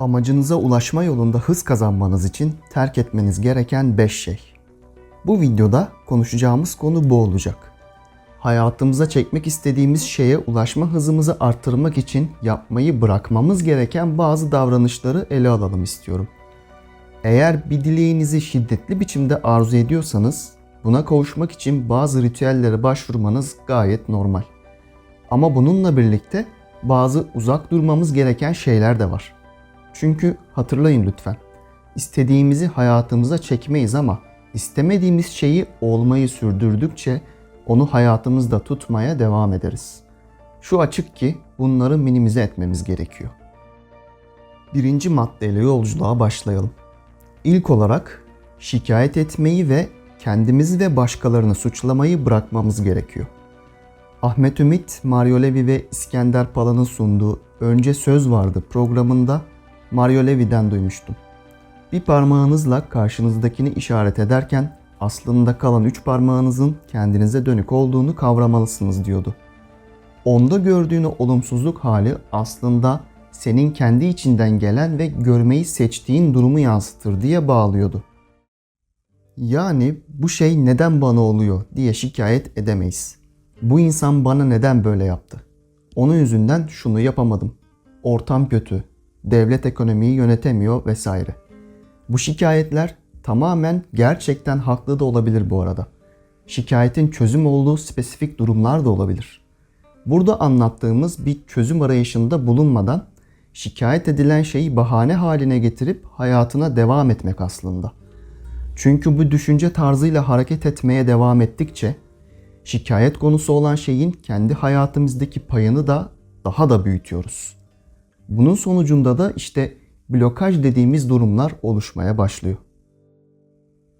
Amacınıza ulaşma yolunda hız kazanmanız için terk etmeniz gereken 5 şey. Bu videoda konuşacağımız konu bu olacak. Hayatımıza çekmek istediğimiz şeye ulaşma hızımızı arttırmak için yapmayı bırakmamız gereken bazı davranışları ele alalım istiyorum. Eğer bir dileğinizi şiddetli biçimde arzu ediyorsanız buna kavuşmak için bazı ritüellere başvurmanız gayet normal. Ama bununla birlikte bazı uzak durmamız gereken şeyler de var. Çünkü hatırlayın lütfen. İstediğimizi hayatımıza çekmeyiz ama istemediğimiz şeyi olmayı sürdürdükçe onu hayatımızda tutmaya devam ederiz. Şu açık ki bunları minimize etmemiz gerekiyor. Birinci maddeyle yolculuğa başlayalım. İlk olarak şikayet etmeyi ve kendimizi ve başkalarını suçlamayı bırakmamız gerekiyor. Ahmet Ümit, Mario Levi ve İskender Pala'nın sunduğu Önce Söz Vardı programında Mario Levi'den duymuştum. Bir parmağınızla karşınızdakini işaret ederken aslında kalan üç parmağınızın kendinize dönük olduğunu kavramalısınız diyordu. Onda gördüğünü olumsuzluk hali aslında senin kendi içinden gelen ve görmeyi seçtiğin durumu yansıtır diye bağlıyordu. Yani bu şey neden bana oluyor diye şikayet edemeyiz. Bu insan bana neden böyle yaptı? Onun yüzünden şunu yapamadım. Ortam kötü, devlet ekonomiyi yönetemiyor vesaire. Bu şikayetler tamamen gerçekten haklı da olabilir bu arada. Şikayetin çözüm olduğu spesifik durumlar da olabilir. Burada anlattığımız bir çözüm arayışında bulunmadan şikayet edilen şeyi bahane haline getirip hayatına devam etmek aslında. Çünkü bu düşünce tarzıyla hareket etmeye devam ettikçe şikayet konusu olan şeyin kendi hayatımızdaki payını da daha da büyütüyoruz. Bunun sonucunda da işte blokaj dediğimiz durumlar oluşmaya başlıyor.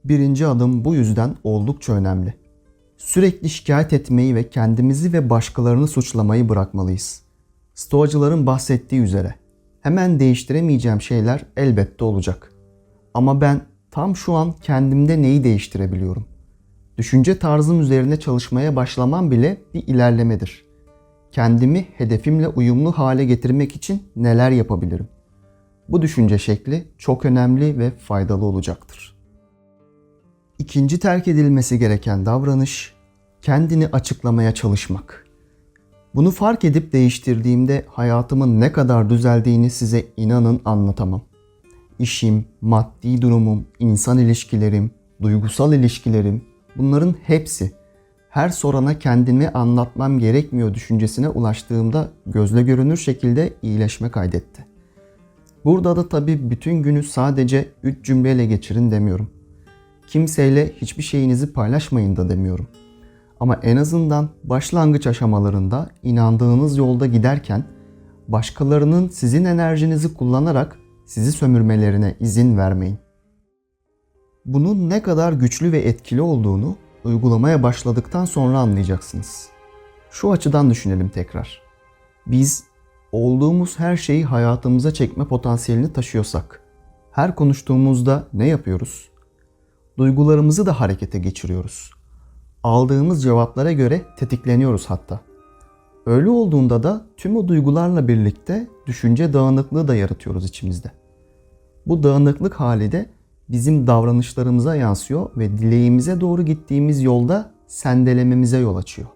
Birinci adım bu yüzden oldukça önemli. Sürekli şikayet etmeyi ve kendimizi ve başkalarını suçlamayı bırakmalıyız. Stoacıların bahsettiği üzere hemen değiştiremeyeceğim şeyler elbette olacak. Ama ben tam şu an kendimde neyi değiştirebiliyorum? Düşünce tarzım üzerine çalışmaya başlamam bile bir ilerlemedir. Kendimi hedefimle uyumlu hale getirmek için neler yapabilirim? Bu düşünce şekli çok önemli ve faydalı olacaktır. İkinci terk edilmesi gereken davranış kendini açıklamaya çalışmak. Bunu fark edip değiştirdiğimde hayatımın ne kadar düzeldiğini size inanın anlatamam. İşim, maddi durumum, insan ilişkilerim, duygusal ilişkilerim bunların hepsi her sorana kendimi anlatmam gerekmiyor düşüncesine ulaştığımda gözle görünür şekilde iyileşme kaydetti. Burada da tabii bütün günü sadece 3 cümleyle geçirin demiyorum. Kimseyle hiçbir şeyinizi paylaşmayın da demiyorum. Ama en azından başlangıç aşamalarında inandığınız yolda giderken başkalarının sizin enerjinizi kullanarak sizi sömürmelerine izin vermeyin. Bunun ne kadar güçlü ve etkili olduğunu uygulamaya başladıktan sonra anlayacaksınız. Şu açıdan düşünelim tekrar. Biz olduğumuz her şeyi hayatımıza çekme potansiyelini taşıyorsak, her konuştuğumuzda ne yapıyoruz? Duygularımızı da harekete geçiriyoruz. Aldığımız cevaplara göre tetikleniyoruz hatta. Öyle olduğunda da tüm o duygularla birlikte düşünce dağınıklığı da yaratıyoruz içimizde. Bu dağınıklık hali de bizim davranışlarımıza yansıyor ve dileğimize doğru gittiğimiz yolda sendelememize yol açıyor.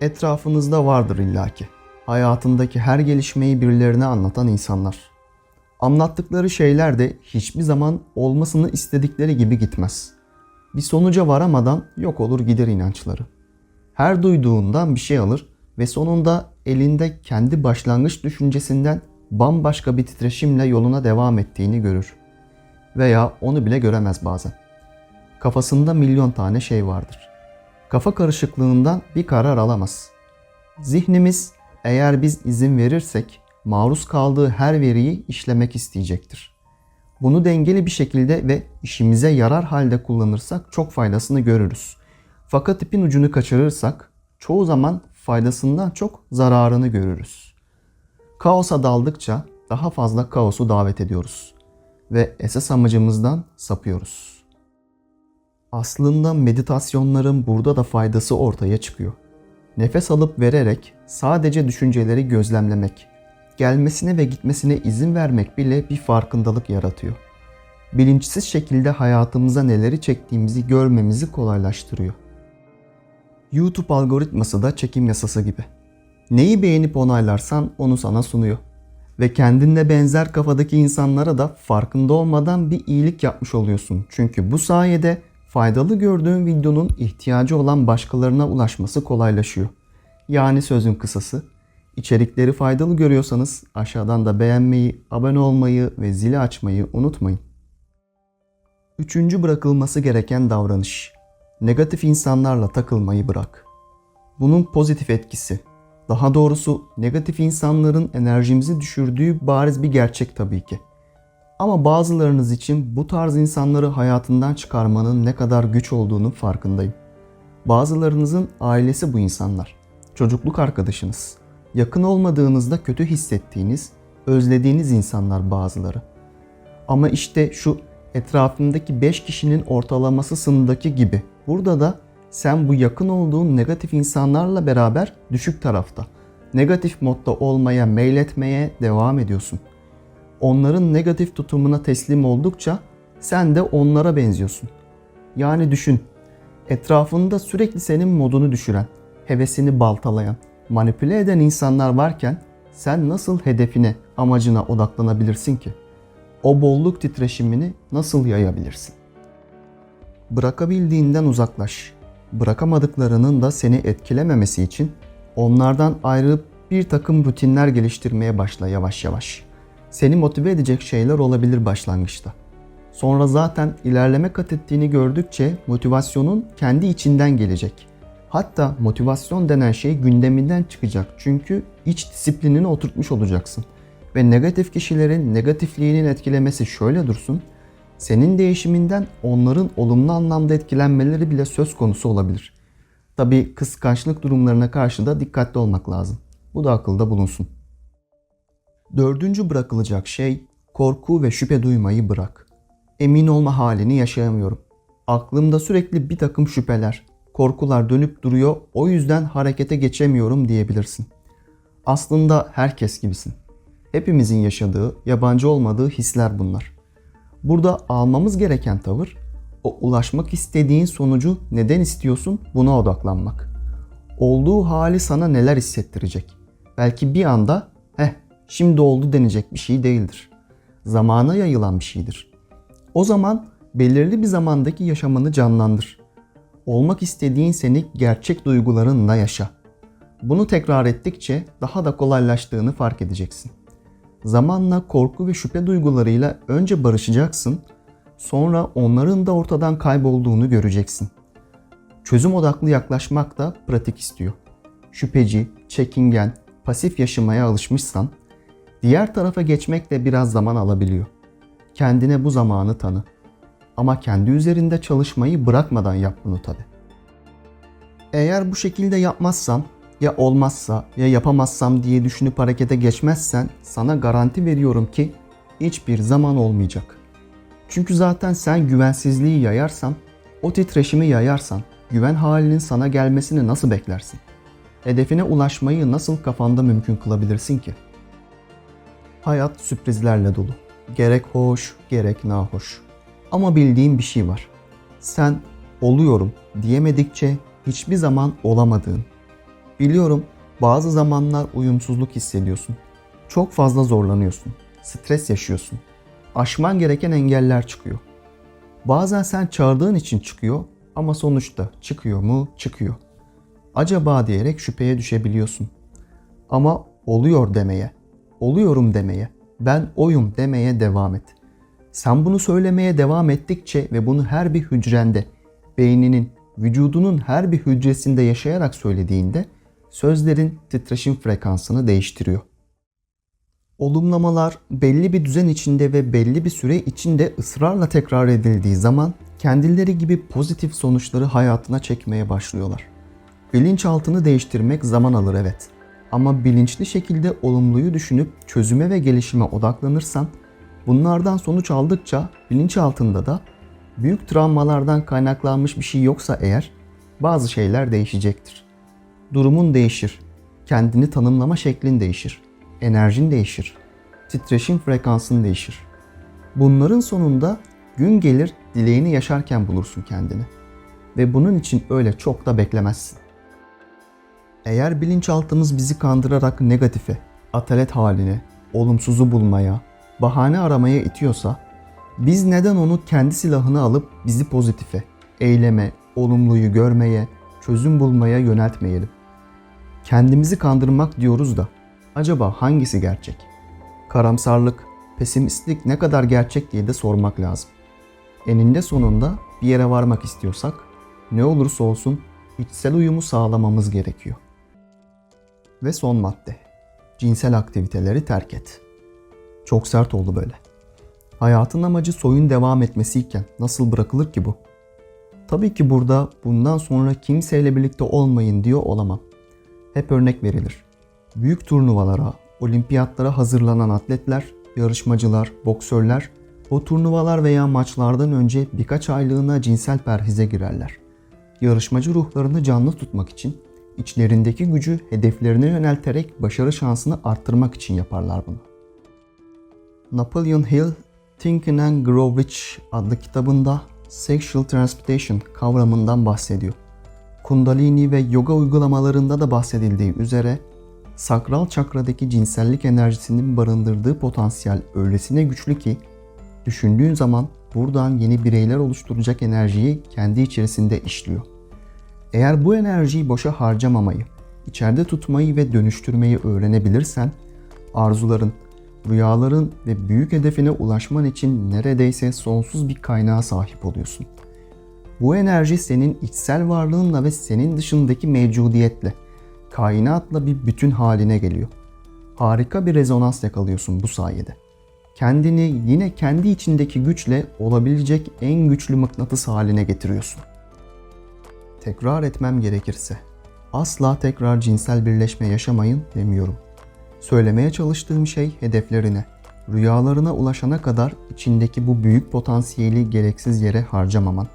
Etrafınızda vardır illaki. Hayatındaki her gelişmeyi birilerine anlatan insanlar. Anlattıkları şeyler de hiçbir zaman olmasını istedikleri gibi gitmez. Bir sonuca varamadan yok olur gider inançları. Her duyduğundan bir şey alır ve sonunda elinde kendi başlangıç düşüncesinden bambaşka bir titreşimle yoluna devam ettiğini görür veya onu bile göremez bazen. Kafasında milyon tane şey vardır. Kafa karışıklığından bir karar alamaz. Zihnimiz eğer biz izin verirsek maruz kaldığı her veriyi işlemek isteyecektir. Bunu dengeli bir şekilde ve işimize yarar halde kullanırsak çok faydasını görürüz. Fakat ipin ucunu kaçırırsak çoğu zaman faydasından çok zararını görürüz. Kaosa daldıkça daha fazla kaosu davet ediyoruz ve esas amacımızdan sapıyoruz. Aslında meditasyonların burada da faydası ortaya çıkıyor. Nefes alıp vererek sadece düşünceleri gözlemlemek, gelmesine ve gitmesine izin vermek bile bir farkındalık yaratıyor. Bilinçsiz şekilde hayatımıza neleri çektiğimizi görmemizi kolaylaştırıyor. YouTube algoritması da çekim yasası gibi. Neyi beğenip onaylarsan onu sana sunuyor. Ve kendinle benzer kafadaki insanlara da farkında olmadan bir iyilik yapmış oluyorsun. Çünkü bu sayede faydalı gördüğün videonun ihtiyacı olan başkalarına ulaşması kolaylaşıyor. Yani sözün kısası, içerikleri faydalı görüyorsanız aşağıdan da beğenmeyi, abone olmayı ve zili açmayı unutmayın. Üçüncü bırakılması gereken davranış. Negatif insanlarla takılmayı bırak. Bunun pozitif etkisi. Daha doğrusu negatif insanların enerjimizi düşürdüğü bariz bir gerçek tabii ki. Ama bazılarınız için bu tarz insanları hayatından çıkarmanın ne kadar güç olduğunu farkındayım. Bazılarınızın ailesi bu insanlar. Çocukluk arkadaşınız. Yakın olmadığınızda kötü hissettiğiniz, özlediğiniz insanlar bazıları. Ama işte şu etrafındaki 5 kişinin ortalamasısındaki gibi burada da sen bu yakın olduğun negatif insanlarla beraber düşük tarafta, negatif modda olmaya, meyletmeye devam ediyorsun. Onların negatif tutumuna teslim oldukça sen de onlara benziyorsun. Yani düşün, etrafında sürekli senin modunu düşüren, hevesini baltalayan, manipüle eden insanlar varken sen nasıl hedefine, amacına odaklanabilirsin ki? O bolluk titreşimini nasıl yayabilirsin? Bırakabildiğinden uzaklaş. Bırakamadıklarının da seni etkilememesi için onlardan ayrılıp bir takım rutinler geliştirmeye başla yavaş yavaş. Seni motive edecek şeyler olabilir başlangıçta. Sonra zaten ilerleme kat ettiğini gördükçe motivasyonun kendi içinden gelecek. Hatta motivasyon denen şey gündeminden çıkacak çünkü iç disiplinini oturtmuş olacaksın. Ve negatif kişilerin negatifliğinin etkilemesi şöyle dursun, senin değişiminden onların olumlu anlamda etkilenmeleri bile söz konusu olabilir. Tabi kıskançlık durumlarına karşı da dikkatli olmak lazım. Bu da akılda bulunsun. Dördüncü bırakılacak şey korku ve şüphe duymayı bırak. Emin olma halini yaşayamıyorum. Aklımda sürekli bir takım şüpheler, korkular dönüp duruyor o yüzden harekete geçemiyorum diyebilirsin. Aslında herkes gibisin. Hepimizin yaşadığı, yabancı olmadığı hisler bunlar. Burada almamız gereken tavır o ulaşmak istediğin sonucu neden istiyorsun buna odaklanmak. Olduğu hali sana neler hissettirecek? Belki bir anda heh şimdi oldu denecek bir şey değildir. Zamana yayılan bir şeydir. O zaman belirli bir zamandaki yaşamını canlandır. Olmak istediğin seni gerçek duygularınla yaşa. Bunu tekrar ettikçe daha da kolaylaştığını fark edeceksin. Zamanla korku ve şüphe duygularıyla önce barışacaksın, sonra onların da ortadan kaybolduğunu göreceksin. Çözüm odaklı yaklaşmak da pratik istiyor. Şüpheci, çekingen, pasif yaşamaya alışmışsan, diğer tarafa geçmek de biraz zaman alabiliyor. Kendine bu zamanı tanı. Ama kendi üzerinde çalışmayı bırakmadan yap bunu tabi. Eğer bu şekilde yapmazsan ya olmazsa ya yapamazsam diye düşünüp harekete geçmezsen sana garanti veriyorum ki hiçbir zaman olmayacak. Çünkü zaten sen güvensizliği yayarsan, o titreşimi yayarsan güven halinin sana gelmesini nasıl beklersin? Hedefine ulaşmayı nasıl kafanda mümkün kılabilirsin ki? Hayat sürprizlerle dolu. Gerek hoş, gerek nahoş. Ama bildiğim bir şey var. Sen oluyorum diyemedikçe hiçbir zaman olamadığın, Biliyorum bazı zamanlar uyumsuzluk hissediyorsun. Çok fazla zorlanıyorsun. Stres yaşıyorsun. Aşman gereken engeller çıkıyor. Bazen sen çağırdığın için çıkıyor ama sonuçta çıkıyor mu? Çıkıyor. Acaba diyerek şüpheye düşebiliyorsun. Ama oluyor demeye, oluyorum demeye, ben oyum demeye devam et. Sen bunu söylemeye devam ettikçe ve bunu her bir hücrende, beyninin, vücudunun her bir hücresinde yaşayarak söylediğinde sözlerin titreşim frekansını değiştiriyor. Olumlamalar belli bir düzen içinde ve belli bir süre içinde ısrarla tekrar edildiği zaman kendileri gibi pozitif sonuçları hayatına çekmeye başlıyorlar. Bilinçaltını değiştirmek zaman alır evet. Ama bilinçli şekilde olumluyu düşünüp çözüme ve gelişime odaklanırsan bunlardan sonuç aldıkça bilinçaltında da büyük travmalardan kaynaklanmış bir şey yoksa eğer bazı şeyler değişecektir durumun değişir. Kendini tanımlama şeklin değişir. enerjin değişir. Titreşim frekansın değişir. Bunların sonunda gün gelir dileğini yaşarken bulursun kendini. Ve bunun için öyle çok da beklemezsin. Eğer bilinçaltımız bizi kandırarak negatife, atalet haline, olumsuzu bulmaya, bahane aramaya itiyorsa, biz neden onu kendi silahını alıp bizi pozitife, eyleme, olumluyu görmeye, çözüm bulmaya yöneltmeyelim? Kendimizi kandırmak diyoruz da acaba hangisi gerçek? Karamsarlık, pesimistlik ne kadar gerçek diye de sormak lazım. Eninde sonunda bir yere varmak istiyorsak ne olursa olsun içsel uyumu sağlamamız gerekiyor. Ve son madde. Cinsel aktiviteleri terk et. Çok sert oldu böyle. Hayatın amacı soyun devam etmesiyken nasıl bırakılır ki bu? Tabii ki burada bundan sonra kimseyle birlikte olmayın diyor olamam. Hep örnek verilir. Büyük turnuvalara, olimpiyatlara hazırlanan atletler, yarışmacılar, boksörler o turnuvalar veya maçlardan önce birkaç aylığına cinsel perhize girerler. Yarışmacı ruhlarını canlı tutmak için içlerindeki gücü hedeflerine yönelterek başarı şansını arttırmak için yaparlar bunu. Napoleon Hill, Thinking and Grow Rich adlı kitabında Sexual Transmutation kavramından bahsediyor. Kundalini ve yoga uygulamalarında da bahsedildiği üzere sakral çakradaki cinsellik enerjisinin barındırdığı potansiyel öylesine güçlü ki düşündüğün zaman buradan yeni bireyler oluşturacak enerjiyi kendi içerisinde işliyor. Eğer bu enerjiyi boşa harcamamayı, içeride tutmayı ve dönüştürmeyi öğrenebilirsen, arzuların, rüyaların ve büyük hedefine ulaşman için neredeyse sonsuz bir kaynağa sahip oluyorsun. Bu enerji senin içsel varlığınla ve senin dışındaki mevcudiyetle, kainatla bir bütün haline geliyor. Harika bir rezonans yakalıyorsun bu sayede. Kendini yine kendi içindeki güçle olabilecek en güçlü mıknatıs haline getiriyorsun. Tekrar etmem gerekirse, asla tekrar cinsel birleşme yaşamayın demiyorum. Söylemeye çalıştığım şey hedeflerine, rüyalarına ulaşana kadar içindeki bu büyük potansiyeli gereksiz yere harcamaman.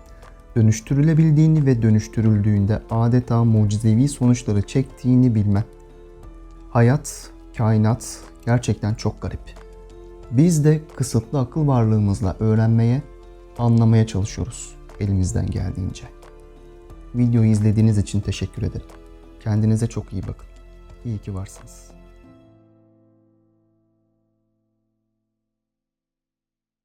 Dönüştürülebildiğini ve dönüştürüldüğünde adeta mucizevi sonuçları çektiğini bilmen. Hayat, kainat gerçekten çok garip. Biz de kısıtlı akıl varlığımızla öğrenmeye, anlamaya çalışıyoruz elimizden geldiğince. Videoyu izlediğiniz için teşekkür ederim. Kendinize çok iyi bakın. İyi ki varsınız.